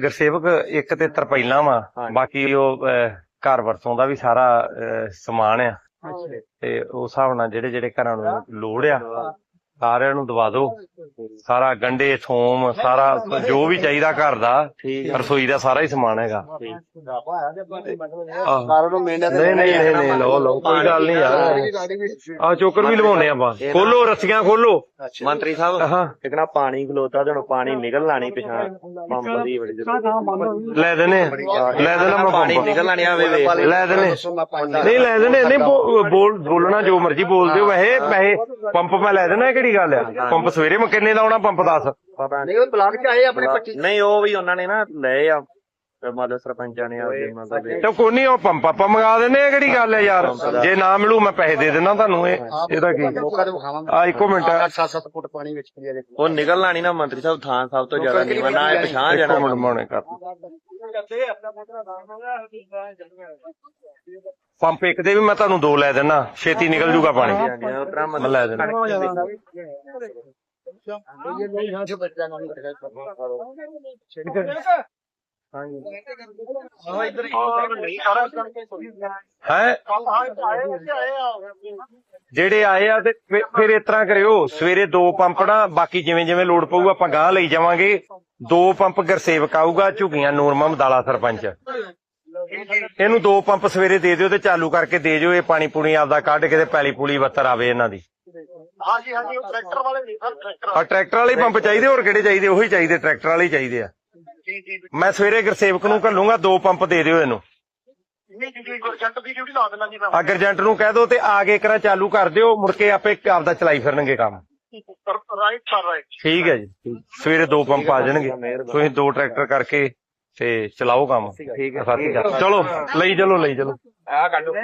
ਗੁਰਸੇਵਕ ਇੱਕ ਤੇ ਤਰਪੈਲਾਂ ਵਾ। ਬਾਕੀ ਉਹ ਘਰ ਵਰਤੋਂ ਦਾ ਵੀ ਸਾਰਾ ਸਮਾਨ ਆ। ਤੇ ਉਸ ਹਿਸਾਬ ਨਾਲ ਜਿਹੜੇ ਜਿਹੜੇ ਘਰਾਂ ਨੂੰ ਲੋੜ ਆ ਸਾਰਿਆਂ ਨੂੰ ਦਵਾ ਦਿਓ। ਸਾਰਾ ਗੰਡੇ ਥੋਮ ਸਾਰਾ ਜੋ ਵੀ ਚਾਹੀਦਾ ਘਰ ਦਾ ਹੈ ਰਸੋਈ ਦਾ ਸਾਰਾ ਹੀ ਸਮਾਨ ਹੈਗਾ। ਸਾਰਿਆਂ ਨੂੰ ਨਹੀਂ ਨਹੀਂ ਨਹੀਂ ਨਹੀਂ ਲਓ ਲਓ ਕੋਈ ਗੱਲ ਨਹੀਂ ਯਾਰ। ਆ ਚੋਕਰ ਵੀ ਲਵਾਉਣੇ ਆਪਾਂ। ਖੋਲੋ ਰੱਸੀਆਂ ਖੋਲੋ। ਮੰਤਰੀ ਸਾਹਿਬ ਹਾਂ। ਇੱਕ ਨਾ ਪਾਣੀ ਖਲੋਤਾ ਤੇ ਹੁਣ ਪਾਣੀ ਨਿਕਲ ਲਾਣੀ ਪਿਛਾਂ ਪੰਪ ਦੀ ਬੜੀ ਜ਼ਰੂਰਤ ਲੈ ਦੇਣੇ ਆ। ਲੈ ਦੇਣਾ ਮੈਂ ਪਾਣੀ ਨਿਕਲ ਲਾਣੀ ਆਵੇ ਵੇ ਲੈ ਦੇਣੇ ਨਹੀਂ ਲੈ ਦੇਣੇ ਨਹੀਂ ਬੋਲ ਬੋਲਣਾ ਜੋ ਮਰਜ਼ੀ ਬੋਲ ਦਿਓ ਵੈਸੇ ਪੈਸੇ ਪੰਪ ਮੈਂ ਲੈ ਦੇਣਾ ਇਹ ਕਿਹੜੀ ਗੱਲ ਆ? ਪੰਪ ਸਵੇਰੇ ਮੈਂ ਕਿੰਨੇ ਦਾ ਆਉਣਾ? ਪੰਪ ਦੱਸ। ਪਤਾ ਨਹੀਂ ਉਹ ਬਲਾਕ ਚ ਆਏ ਆਪਣੇ 25 ਨਹੀਂ ਉਹ ਵੀ ਉਹਨਾਂ ਨੇ ਨਾ ਲਏ ਆ। ਮਤਲਬ ਸਰਪੰਚਾਂ ਨੇ ਆਪਦੇ ਮਤਲਬ ਤੇ ਕੋਈ ਨਹੀਂ ਉਹ ਪੰਪ ਆਪਾਂ ਮੰਗਾ ਦਿੰਨੇ ਆ ਕਿਹੜੀ ਗੱਲ ਆ ਯਾਰ? ਜੇ ਨਾ ਮਿਲੂ ਮੈਂ ਪੈਸੇ ਦੇ ਦੇਣਾ ਤੁਹਾਨੂੰ ਇਹ। ਇਹਦਾ ਕੀ? ਆ ਇੱਕੋ ਮਿੰਟ। 7-7 ਫੁੱਟ ਪਾਣੀ ਵਿੱਚ ਪਿਆ ਉਹ ਨਿਕਲ ਲਾਣੀ ਨਾ ਮੰਤਰੀ ਸਾਹਿਬ ਥਾਂ ਸਭ ਤੋਂ ਜ਼ਿਆਦਾ ਨਹੀਂ ਨਾ ਇਹ ਪਿਛਾਂ ਇੱਕੋ ਜਾਣਾ ਮਿੰਟ ਮਾਉਣੇ ਕਰ ਪੰਪ ਇੱਕ ਦੇ ਵੀ ਮੈਂ ਤੁਹਾਨੂੰ ਦੋ ਲੈ ਦੇਣਾ ਛੇਤੀ ਨਿਕਲ ਜੂਗਾ ਪਾਣੀ। ਮੈਂ ਲੈ ਦੇਣਾ ਇਹ ਨਹੀਂ ਹਾਂ? ਜਿਹੜੇ ਆਏ ਆ ਤੇ ਫਿਰ- ਫਿਰ ਇਸ ਤਰ੍ਹਾਂ ਕਰਿਓ ਸਵੇਰੇ ਦੋ ਪੰਪ ਨਾ ਬਾਕੀ ਜਿਵੇਂ ਜਿਵੇਂ ਲੋਡ ਪਊ ਆਪਾਂ ਗਾਂ ਲਈ ਜਾਵਾਂਗੇ। ਦੋ ਪੰਪ ਗਰਸੇਵਕ ਆਊਗਾ ਝੁਗੀਆਂ ਨੂਰਮਾ ਮਦਾਲਾ ਸਰਪੰਚ। ਇਹਨੂੰ ਦੋ ਪੰਪ ਸਵੇਰੇ ਦੇ ਦਿਓ ਤੇ ਚਾਲੂ ਕਰਕੇ ਦੇ ਜਿਓ ਇਹ ਪਾਣੀ ਪੂਣੀ ਆਪਦਾ ਕੱਢ ਕੇ ਤੇ ਪੈਲੀ ਪੂਲੀ ਵੱਤਰ ਆਵੇ ਇਹਨਾਂ ਦੀ। ਹਾਂਜੀ ਹਾਂਜੀ ਉਹ ਟਰੈਕਟਰ ਵਾਲੇ ਨਹੀਂ ਸਰ ਟਰੈਕਟਰ ਆ ਟਰੈਕਟਰ ਵਾਲੇ ਹੀ ਪੰਪ ਚਾਹੀਦੇ ਹੋਰ ਕਿਹੜੇ ਚਾਹੀਦੇ? ਉਹੀ ਚਾਹੀਦੇ ਟਰੈਕਟਰ ਵਾਲੇ ਹੀ ਚਾਹੀਦੇ ਆ। ਜੀ ਜੀ ਮੈਂ ਸਵੇਰੇ ਗਰਸੇਵਕ ਨੂੰ ਘੱਲੂੰਗਾ ਦੋ ਪੰਪ ਦੇ ਦਿਓ ਇਹਨੂੰ। ਨਹੀਂ ਜੀ ਜੀ ਜੰਟ ਦੀ ਡਿਊਟੀ ਲਾ ਦੇਣਾ ਜੀ ਮੈਂ। ਆ ਗਰਜੰਟ ਨੂੰ ਕਹਿ ਦਿਓ ਤੇ ਆ ਕੇ ਕਰਾਂ ਚਾਲੂ ਕਰ ਦਿਓ ਮੁੜ ਕੇ ਆਪੇ ਆਪਦਾ ਚਲਾਈ ਫਿਰਨਗੇ ਕੰਮ। ਰਾਈਟ ਸਰ ਰਾਈਟ ਠੀਕ ਹੈ ਜੀ। ਸਵੇਰੇ ਦੋ ਪੰਪ ਆ ਜਾਣਗੇ। ਤੁਸੀਂ ਦੋ ਟਰੈਕਟਰ ਕਰਕੇ ਤੇ ਚਲਾਓ ਕੰਮ। ਠੀਕ ਹੈ। ਚਲੋ ਲਈ ਚਲੋ ਲਈ ਚਲੋ। ਆ ਕੱਢੋ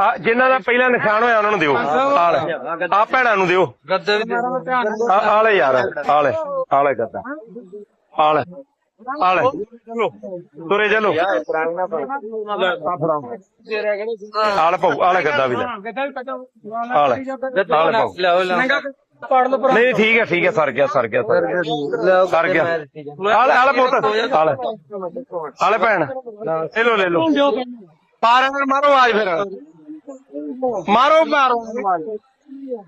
ਆ ਜਿਨ੍ਹਾਂ ਦਾ ਪਹਿਲਾਂ ਨਿਸ਼ਾਨ ਹੋਇਆ ਉਹਨਾਂ ਨੂੰ ਦਿਓ। ਆ ਲੈ। ਆ ਭੈਣਾਂ ਨੂੰ ਦਿਓ। ਗੱਦੇ ਆ ਆ ਲੈ ਯਾਰ ਆ ਲੈ ਆ ਲੈ ਗੱਦਾ। ਆ ਲੈ ਆ ਲੈ। ਚਲੋ ਤੁਰੇ ਚਲੋ। ਪੁਰਾਣੀ ਨਾ ਪਾਓ। ਆ ਲੈ ਪਾਉ ਆ ਲੈ। ਗੱਦਾ ਵੀ ਲੈ। ਆ ਲੈ ਆ ਲੈ ਪਾਉ ਨਹੀਂ ਠੀਕ ਹੈ ਠੀਕ ਹੈ, ਸਰ ਗਿਆ ਸਰ ਗਿਆ ਸਰ ਗਿਆ। ਸਰ ਗਿਆ। ਆ ਲੈ ਪੁੱਤ ਆ ਲੈ। ਭੈਣ। ਲੈ ਲੋ ਲੈ ਲੋ ਪਾਰ ਅੰਦਰ ਮਾਰੋ ਆਜ ਫਿਰ। ਮਾਰੋ ਮਾਰੋ।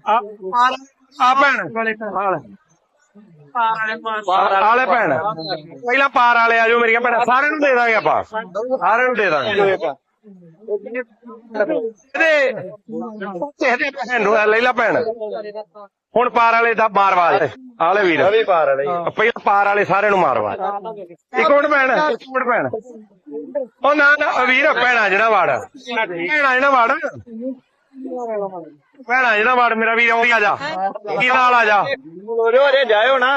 ਆ ਆ ਭੈਣ। ਆਲੇ ਲੈ ਭੈਣ। ਪਹਿਲਾਂ ਪਾਰ ਵਾਲੇ ਆ ਜਾਓ ਮੇਰੀਆਂ ਭੈਣਾਂ। ਸਾਰਿਆਂ ਨੂੰ ਦੇ ਦਾਂਗੇ ਆਪਾਂ। ਸਾਰਿਆਂ ਨੂੰ ਦੇ ਦਾਂਗੇ। ਭੈਣ ਹੁਣ ਪਾਰ ਵਾਲੇ ਦਾ ਮਾਰਵਾਜ ਆਲੇ ਵੀਰ। ਵੀ ਪਾਰ ਵਾਲੇ। ਪਹਿਲਾਂ ਪਾਰ ਵਾਲੇ ਸਾਰਿਆਂ ਨੂੰ ਮਾਰਵਾਜ ਇੱਕ ਮਿੰਟ ਭੈਣ ਇੱਕ ਮਿੰਟ ਭੈਣ। ਉਹ ਨਾ ਨਾ ਉਹ ਵੀਰ ਭੈਣਾ ਜਿਹੜਾ ਵਾੜ ਭੈਣਾ ਜਿਹੜਾ ਵਾੜ ਭੈਣਾ ਜਿਹੜਾ ਵਾੜ ਮੇਰਾ ਵੀਰ ਆਉਂਦੀ ਆ ਜਾ। ਕੀ ਨਾਲ ਆ ਜਾ। ਰੋ ਰੇ ਜਾਇਓ ਨਾ।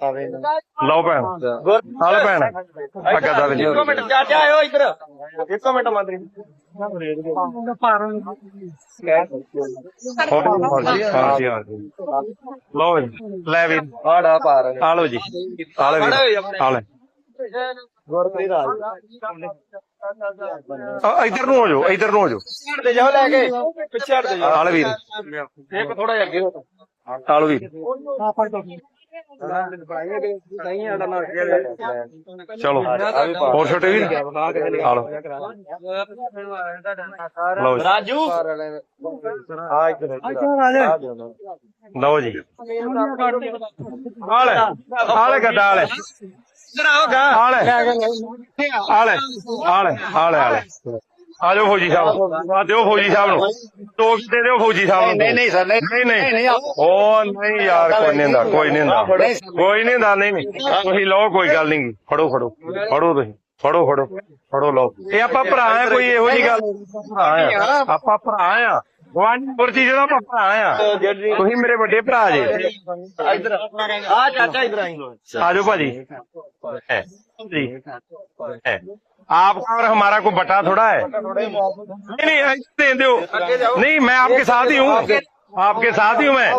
ਲਓ ਭੈਣ। ਆਲੇ ਭੈਣ। ਆ ਗੱਦਾ ਵੀ ਇੱਕ ਮਿੰਟ ਚਾਚਾ ਆਇਓ ਇੱਧਰ। ਇੱਕ ਮਿੰਟ ਮੰਤਰੀ। ਲਓ ਜੀ ਲੈ ਵੀ। ਆੜਾ ਪਾਰ ਆ ਲਓ ਜੀ। ਆਲੇ ਵੀ। ਆਲੇ। ਗੁਰਪ੍ਰੀਤ ਆ ਇੱਧਰ ਨੂੰ ਹੋ ਜਾਓ ਇੱਧਰ ਨੂੰ ਹੋ ਜਾਓ। ਹਟ ਤੇ ਜਾਓ ਲੈ ਕੇ। ਪਿੱਛੇ ਹਟ ਤੇ ਜਾਓ। ਆਲੇ ਵੀਰ। ਇੱਕ ਥੋੜਾ ਜਿਹਾ ਅੱਗੇ ਹੋ। ਆਲੋ ਵੀਰ। ਚਲੋ। ਹੋਰ ਛੋਟੇ ਵੀਰ? ਆਲੋ ਲਓ। ਜੀ। ਰਾਜੂ। ਲਓ ਜੀ। ਆਲੇ ਆਲੇ ਗੱਦਾ ਆਲੇ ਆਲੇ ਆਲੇ ਆਲੇ ਆਲੇ ਆਲੇ ਆ ਜਾਓ ਫੌਜੀ ਸਾਹਿਬ ਆ ਦਿਓ ਫੌਜੀ ਸਾਹਿਬ ਨੂੰ। ਦੋ ਦੇ ਦਿਓ ਫੌਜੀ ਸਾਹਿਬ ਨੂੰ। ਨਹੀਂ ਨਹੀਂ ਸਰ ਨਹੀਂ ਨਹੀਂ ਉਹ ਨਹੀਂ ਯਾਰ ਕੋਈ ਨਹੀਂ ਹੁੰਦਾ ਕੋਈ ਨਹੀਂ ਹੁੰਦਾ। ਕੋਈ ਨਹੀਂ ਹੁੰਦਾ ਨਹੀਂ ਨਹੀਂ। ਤੁਸੀਂ ਲਓ ਕੋਈ ਗੱਲ ਨਹੀਂ। ਫੜੋ ਫੜੋ। ਫੜੋ ਤੁਸੀਂ। ਫੜੋ ਫੜੋ। ਫੜੋ ਲਓ। ਇਹ ਆਪਾਂ ਭਰਾ ਆ ਕੋਈ ਇਹੋ ਜੀ ਗੱਲ ਭਰਾ ਆ। ਆਪਾਂ ਭਰਾ ਆ। ਵਾਨਪੁਰ ਜੀ ਜਿਹੜਾ ਆਪਾਂ ਭਰਾ ਆ ਤੁਸੀਂ ਮੇਰੇ ਵੱਡੇ ਭਰਾ ਜੇ। ਇੱਧਰ ਆ। ਚਾਚਾ ਇੱਧਰ ਆਈ ਆਜੋ ਭਾਜੀ। ਜੀ ਹੈ। आपका और हमारा को बटा थोड़ा है। नहीं नहीं दे दो। नहीं, मैं आपके साथ ही हूँ। आपके साथ ही हूँ मैं।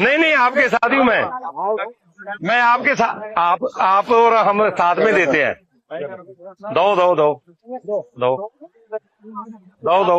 नहीं नहीं, आपके साथ ही हूँ मैं। मैं आपके साथ आप आप और हम साथ में देते हैं। दो दो दो। दो। दो। दो।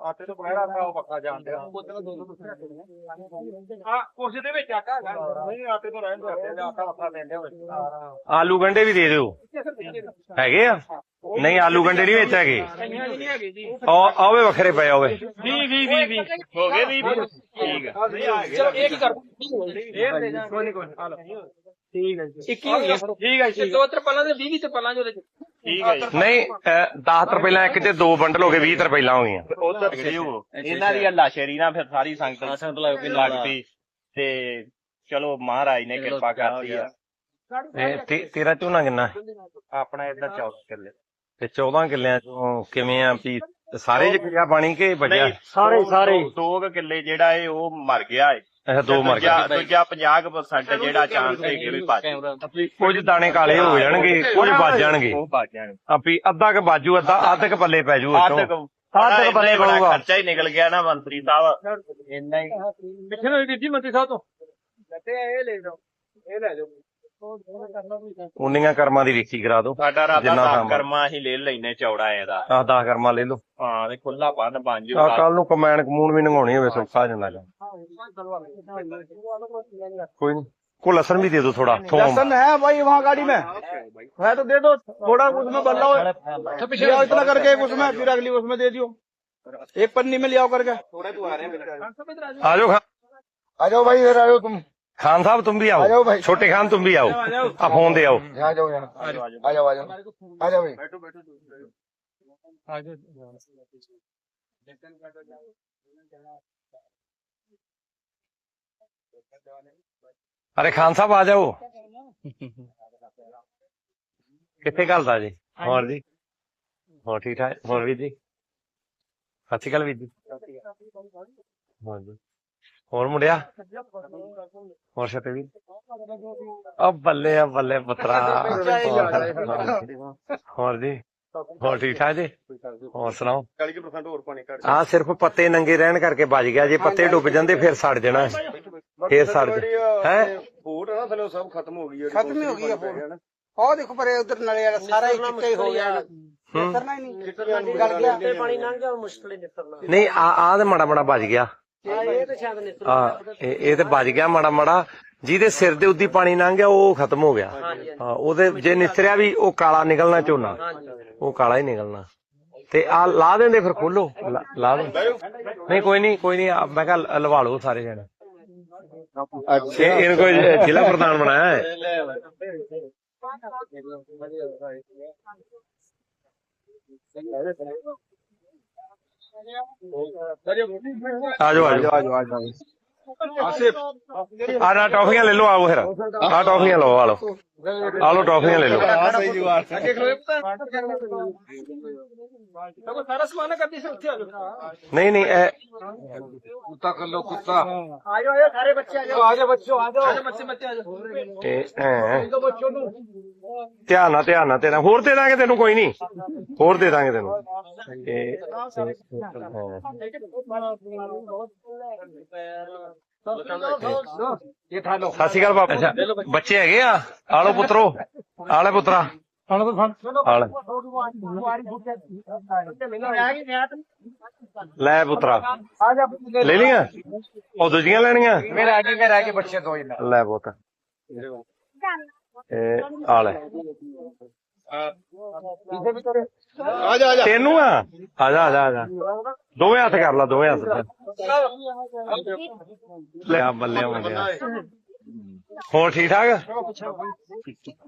ਆਟੇ ਤੋਂ ਬਗੈਰ ਆਟਾ ਉਹ ਪੱਕਾ ਜਾਂਦੇ ਆ। ਆ ਕੁਛ ਦੇ ਵਿੱਚ ਆਟਾ ਹੈਗਾ। ਨਹੀਂ ਆਟੇ ਤੋਂ ਰਹਿਣ ਦੋ। ਆਟਾ ਵੱਖਰਾ ਦਿੰਦੇ ਹੋਏ ਆਲੂ ਗੰਡੇ ਵੀ ਦੇ ਦਿਓ। ਹੈਗੇ ਆ? ਨਹੀਂ ਆਲੂ ਗੰਡੇ ਨਹੀਂ ਵਿੱਚ ਹੈਗੇ। ਆ ਆਵੇ ਵੱਖਰੇ ਪਏ ਆਵੇ 20 20 20 20 ਹੋ ਗਏ 20 ਠੀਕ ਹੈ ਚਲੋ ਇਹ ਕੀ ਕਰ। ਇਹ ਦੇ ਜਾ ਕੋਈ ਨਹੀਂ ਕੋਈ ਆ ਠੀਕ ਹੈ ਜੀ। 21 ਹੋ ਗਿਆ ਠੀਕ ਹੈ ਜੀ। ਦੋ ਤਰਪਾਲਾਂ ਦੇ 20 ਤਰਪਾਲਾਂ ਜੋ ਠੀਕ ਹੈ ਜੀ। ਨਹੀਂ 10 ਰੁਪਏ ਇੱਕ ਤੇ ਦੋ ਬੰਡਲ ਹੋ ਗਏ 20 ਰੁਪਏ ਹੋ ਗਈਆਂ ਉਧਰ ਸਿਓ ਇਹਨਾਂ ਦੀ ਅੱਲਾ ਸ਼ੇਰੀ ਨਾਲ ਫਿਰ ਸਾਰੀ ਸੰਗਤ ਸੰਗਤ ਲੱਗ ਪਈ ਤੇ ਚਲੋ ਮਹਾਰਾਜ ਨੇ ਕਿਰਪਾ ਕਰਤੀ ਆ। ਤੇਰਾ ਝੋਨਾ ਕਿੰਨਾ? ਹੈ? ਆਪਣਾ ਇਦਾਂ ਚੌਕ ਚੱਲੇ ਤੇ 14 ਕਿੱਲਿਆਂ ਚੋਂ ਕਿਵੇਂ ਆ ਵੀ ਸਾਰੇ ਚ ਗਿਆ ਪਾਣੀ ਕਿ ਬਚਿਆ ਸਾਰੇ ਸਾਰੇ। ਦੋ ਕੁ ਕਿੱਲੇ ਜਿਹੜਾ ਏ ਉਹ ਮਰ ਗਿਆ ਏ। ਅੱਛਾ ਦੋ ਮਰ ਗਏ ਦੂਜਾ 50% ਜਿਹੜਾ ਚਾਂਸ ਹੈ ਕਿ ਵੀ ਬਚ ਕੁਝ ਦਾਣੇ ਕਾਲੇ ਹੋ ਜਾਣਗੇ ਕੁਝ ਬਚ ਜਾਣਗੇ। ਉਹ ਬਚ ਜਾਣ ਆਪੀ ਅੱਧਾ ਕ ਬਾਜੂ ਅੱਧਾ ਅੱਧ ਕ ਪੱਲੇ ਪੈ ਜੂ ਅੱਧ ਉੱਤੋਂ ਕੁ ਅੱਧ ਕ ਪੱਲੇ ਬੜਾ ਪਊਗਾ। ਖਰਚਾ ਹੀ ਨਿਕਲ ਗਿਆ ਨਾ ਮੰਤਰੀ ਸਾਹਿਬ। ਇੰਨਾ ਹੀ। ਪਿੱਛੇ ਨੂੰ ਜੀ ਮੰਤਰੀ ਸਾਹਿਬ ਤੋਂ। ਲੱਤੇ ਇਹ ਲੈ ਜਾਓ ਇਹ ਲੈ ਜਾਓ। ਉਨੀਆਂ ਕਰਮਾਂ ਦੀ ਰਿਕਤੀ ਕਰਾ ਦਿਓ ਸਾਡਾ ਰਾਤਾ ਦਾ। ਕਰਮਾ ਹੀ ਲੈ ਲੈਨੇ ਚੌੜਾ ਇਹਦਾ ਆਹ 10 ਕਰਮਾਂ ਲੈ ਲਓ। ਹਾਂ ਤੇ ਖੁੱਲਾ ਬੰਨ ਬਣ ਜੂ ਆ ਕੱਲ ਨੂੰ ਕਮੈਨ ਕਮੂਨ ਵੀ ਨੰਗਾਉਣੀ ਹੋਵੇ ਸੌਖਾ ਜਾਂਦਾ कोई नहीं। को लसन भी दे दो थोड़ा लसन है भाई वहाँ गाड़ी में। है तो दे दो थोड़ा उसमें हाँ, बदलाव हाँ, हाँ, इतना करके उसमें फिर अगली उसमें दे दियो। एक पन्नी में ले आओ करके। आ जाओ आ जाओ भाई इधर आ तुम। खान साहब तुम भी आओ। भाई। छोटे खान तुम भी आओ। आप फ़ोन दे आओ। आ जाओ आ जाओ आ जाओ। आ जाओ भाई। बैठो बैठो अरे खान साहब आ जाओ। कितने कल था जी। और जी। हो ठीक ठाक होर भी जी। सतल भी जी। हाँ जी। और मुड़िया? और छते भी? अब बल्ले अब बल्ले पत्रा और जी। ਹੋਰ ਠੀਕ ਠਾਕ ਜੀ? ਹੋਰ ਸੁਣਾਓ? 40% ਹੋਰ ਪਾਣੀ ਕੱਢ ਆ ਸਿਰਫ ਪੱਤੇ ਨੰਗੇ ਰਹਿਣ ਕਰਕੇ ਬਚ ਗਿਆ। ਜੇ ਪੱਤੇ ਡੁੱਬ ਜਾਂਦੇ ਫਿਰ ਸੜ ਜਾਣਾ। ਫੇਰ ਸੜ ਜਾ ਹੈ? ਫੂਟ ਨਾ ਥਲੇ ਸਭ ਖਤਮ ਹੋ ਗਈ ਖਤਮ ਹੀ ਹੋ ਗਈ ਆ ਫੂਟ। ਉਹ ਦੇਖੋ ਪਰੇ ਉਧਰ ਨਾਲੇ ਵਾਲਾ ਸਾਰਾ ਹੀ ਚਿੱਟਾ ਹੀ ਹੋ ਗਿਆ। ਕਰਨਾ ਹੀ। ਨਹੀਂ। ਗਲ ਗਿਆ। ਤੇ ਪਾਣੀ ਲੰਘ ਜਾ ਮੁਸ਼ਕਲ ਹੀ ਨਿਕਲਣਾ। ਨਹੀਂ ਆ ਆ ਤੇ ਮਾੜਾ ਮਾੜਾ ਬਚ ਗਿਆ ਇਹ ਤੇ ਸ਼ਾਇਦ ਨਿਕਲ। ਆ ਇਹ ਇਹ ਤੇ ਬਚ ਗਿਆ ਮਾੜਾ ਮਾੜਾ ਜਿਹਦੇ ਸਿਰ ਦੇ ਉੱਦੀ ਪਾਣੀ ਲੰਘ ਗਿਆ ਉਹ ਖਤਮ ਹੋ ਗਿਆ। ਹਾਂ ਉਹਦੇ ਜੇ ਨਿਸਰਿਆ ਵੀ ਉਹ ਕਾਲਾ ਨਿਕਲਣਾ ਝੋਨਾ ਉਹ ਕਾਲਾ ਹੀ ਨਿਕਲਣਾ। ਤੇ ਆ ਲਾ ਦਿੰਦੇ ਫਿਰ ਖੋਲੋ ਲਾ- ਦੋ ਨਹੀਂ ਕੋਈ ਨਹੀਂ ਕੋਈ ਨਹੀਂ ਮੈਂ ਕਿਹਾ ਲ- ਲਵਾ ਲਓ ਸਾਰੇ ਜਣੇ। ਇਹ ਇਹਨੂੰ ਕੋਈ ਜ਼ਿਲ੍ਹਾ ਪ੍ਰਧਾਨ ਬਣਾਇਆ ਹੈ? ਆ ਜਾਓ ਆ ਜਾਓ ਆ ਜਾਓ ਆ ਨਾ ਟੌਫੀਆਂ ਲੈ ਲਓ ਆਓ ਫਿਰ। ਆ ਟੌਫੀਆਂ ਲਓ ਆ ਲਓ। ਆ ਲਓ ਟੌਫੀਆਂ ਲੈ ਲਓ। ਸਹੀ ਜਵਾਬ। ਦੇਖੋ ਸਾਰਾ ਸਮਾਨ ਕਰਦੀ ਸੀ ਉੱਥੇ ਆ ਜਾਓ। ਨਹੀਂ ਨਹੀਂ ਇਹ ਕੁੱਤਾ ਕਰ ਲੋ ਕੁੱਤਾ। ਆ ਜਾਓ ਆ ਸਾਰੇ ਬੱਚੇ ਆ ਜਾਓ ਆ ਜਾਓ ਬੱਚੋ ਆ ਜਾਓ ਬੱਚੇ ਬੱਚੇ ਆ ਜਾਓ ਇਹ ਐਂ। ਧਿਆਨ ਨਾਲ ਧਿਆਨ ਨਾਲ ਤੇਰਾ ਹੋਰ ਦੇ ਦਾਂਗੇ ਤੈਨੂੰ ਕੋਈ ਨਹੀਂ। ਹੋਰ ਦੇ ਦਾਂਗੇ ਤੈਨੂੰ। ਇਹ ਇਹ ਥਾ ਲੋ ਸਤਿ ਸ਼੍ਰੀ ਅਕਾਲ ਬਾਬਾ ਅੱਛਾ, ਬੱਚੇ ਹੈਗੇ ਆ? ਆ ਲਓ ਪੁੱਤਰੋ ਆ ਲੈ ਪੁੱਤਰਾ। ਆ ਲੈ ਲੈ ਪੁੱਤਰਾ। ਲੈ ਲਈਆਂ? ਉਹ ਦੂਜੀਆਂ ਲੈਣੀਆਂ? ਮੇਰਾ ਅੱਗੇ ਕੇ ਰਹਿ ਕੇ ਬੱਚੇ ਦੋ ਹੀ ਲੈ ਪੁੱਤ। ਇਹ ਆ ਆ ਜਾ ਆ ਜਾ। ਤੈਨੂੰ ਆ? ਆ ਜਾ ਆ ਜਾ ਆ ਜਾ। ਦੋਵੇਂ ਹੱਥ ਕਰ ਲਾ ਦੋਵੇਂ ਹੱਥ। ਲੈ ਆ ਬੱਲੇ ਮੁੰਡਿਆ ਹੋਰ ਠੀਕ ਠਾਕ?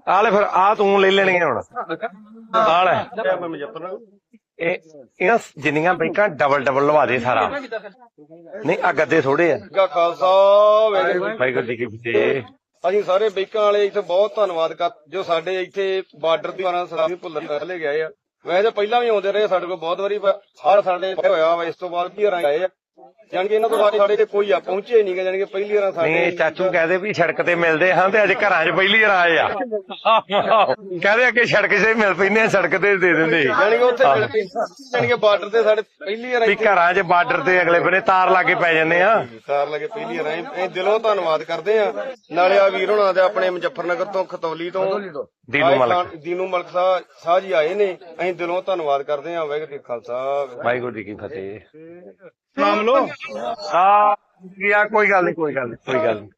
ਆ ਲੈ ਫਿਰ ਆ ਤੂੰ ਲੈ ਲੈਣਗੇ ਹੁਣ। ਆ ਲੈ। ਇਹ ਇਹਨਾਂ ਜਿੰਨੀਆਂ ਬੈਂਕਾਂ ਡਬਲ ਡਬਲ ਲਵਾ ਦੇ ਸਾਰਾ। ਨਹੀਂ ਆ ਗੱਦੇ ਥੋੜੇ ਆ। ਖਾਲਸਾ ਵਾਹਿਗੁਰੂ ਗੱਦੀ ਕੀ ਫਤਿਹ। ਅਸੀਂ ਸਾਰੇ ਬੈਂਕਾਂ ਵਾਲੇ ਇੱਥੇ ਬਹੁਤ ਧੰਨਵਾਦ ਕਰ, ਜੋ ਸਾਡੇ ਇੱਥੇ ਬਾਰਡਰ ਦੀ ਵਾਰਾਂ ਸਲਾਮੀ ਭੁੱਲਣ ਲੈ ਗਏ ਆ। ਵੈਸੇ ਪਹਿਲਾਂ ਵੀ ਆਉਂਦੇ ਰਹੇ, ਸਾਡੇ ਕੋਲ ਬਹੁਤ ਵਾਰੀ ਪਰ ਹਰ ਸਾਡੇ ਹੋਇਆ ਵਾ, ਇਸ ਤੋਂ ਬਾਅਦ ਵੀ ਆਏ ਆ। ਕਿ ਇਹਨਾਂ ਤੋਂ ਬਾਅਦ ਸਾਡੇ ਤੇ ਕੋਈ ਆ ਪਹੁੰਚੇ ਨਹੀਂ ਗੇ ਕਿ ਪਹਿਲੀ ਵਾਰ ਨਹੀਂ ਸਾਡੇ ਇਹ ਚਾਚੂ ਕਹਦੇ ਵੀ ਸੜਕ ਤੇ ਮਿਲਦੇ ਹਾਂ ਤੇ ਅੱਜ ਘਰਾਂ 'ਚ ਪਹਿਲੀ ਵਾਰ ਆਏ ਆ। ਕਹਦੇ ਅੱਗੇ ਸੜਕ 'ਤੇ ਮਿਲ ਪੈਂਦੇ ਆ ਸੜਕ ਤੇ ਦੇ ਦਿੰਦੇ ਕਿ ਉੱਥੇ ਮਿਲ ਕਿ ਬਾਰਡਰ ਤੇ ਸਾਡੇ ਪਹਿਲੀ ਵਾਰ ਵੀ ਘਰਾਂ 'ਚ ਬਾਰਡਰ ਤੇ ਅਗਲੇ ਬੰਨੇ ਤਾਰ ਲਾ ਕੇ ਪੈ ਜੰਨੇ ਆ। ਸਾਰ ਲਗੇ ਪਹਿਲੀ ਵਾਰ ਆਏ। ਦਿਲੋਂ ਧੰਨਵਾਦ ਕਰਦੇ ਆ। ਨਾਲੇ ਆ ਵੀਰ ਹੋਣਾ ਦੇ ਆਪਣੇ ਮੁਜ਼ੱਫਰਨਗਰ ਤੋਂ ਖਤੌਲੀ ਤੋਂ। ਦੀਨੂ ਆਏ ਮਲਕ। ਦੀਨੂ ਮਲਕ ਸਾਹਿਬ ਸਾਹ ਜੀ ਆਏ ਨੇ। ਅਸੀਂ ਦਿਲੋਂ ਧੰਨਵਾਦ ਕਰਦੇ ਆ। ਵਾਹਿਗੁਰੂ ਜੀ ਕਾ ਖਾਲਸਾ। ਵਾਹਿਗੁਰੂ ਜੀ ਕੀ ਫਤਿਹ। ਨਾਮ ਲੋ ਆ ਗਿਆ ਕੋਈ ਗੱਲ ਨਹੀਂ ਕੋਈ ਗੱਲ ਨਹੀਂ ਕੋਈ ਗੱਲ ਨਹੀਂ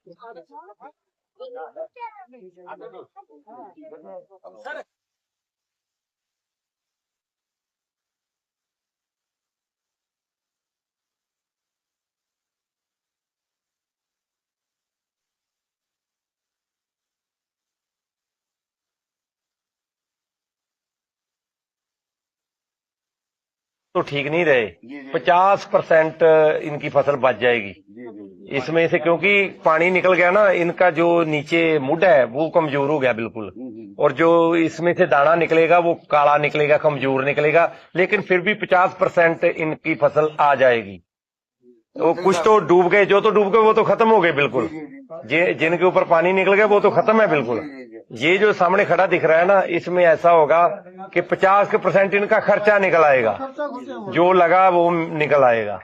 तो ठीक नहीं रहे। पचास परसेंट इनकी फ़सल बच जाएगी। इसमें से क्योंकि पानी निकल गया ना इनका जो नीचे मुड है वो कमज़ोर हो गया बिल्कुल। और जो इसमें से दाना निकलेगा वो काला निकलेगा कमज़ोर निकलेगा लेकिन फिर भी पचास परसेंट इनकी फ़सल आ जाएगी। वो कुछ तो डूब गए जो तो डूब गए वो तो खत्म हो गए बिल्कुल। जिनके ऊपर पानी निकल गया वो तो खत्म है बिल्कुल। ये जो सामने खड़ा दिख रहा है ना इसमें ऐसा होगा कि पचास के परसेंट इनका खर्चा निकल आएगा जो लगा वो निकल आएगा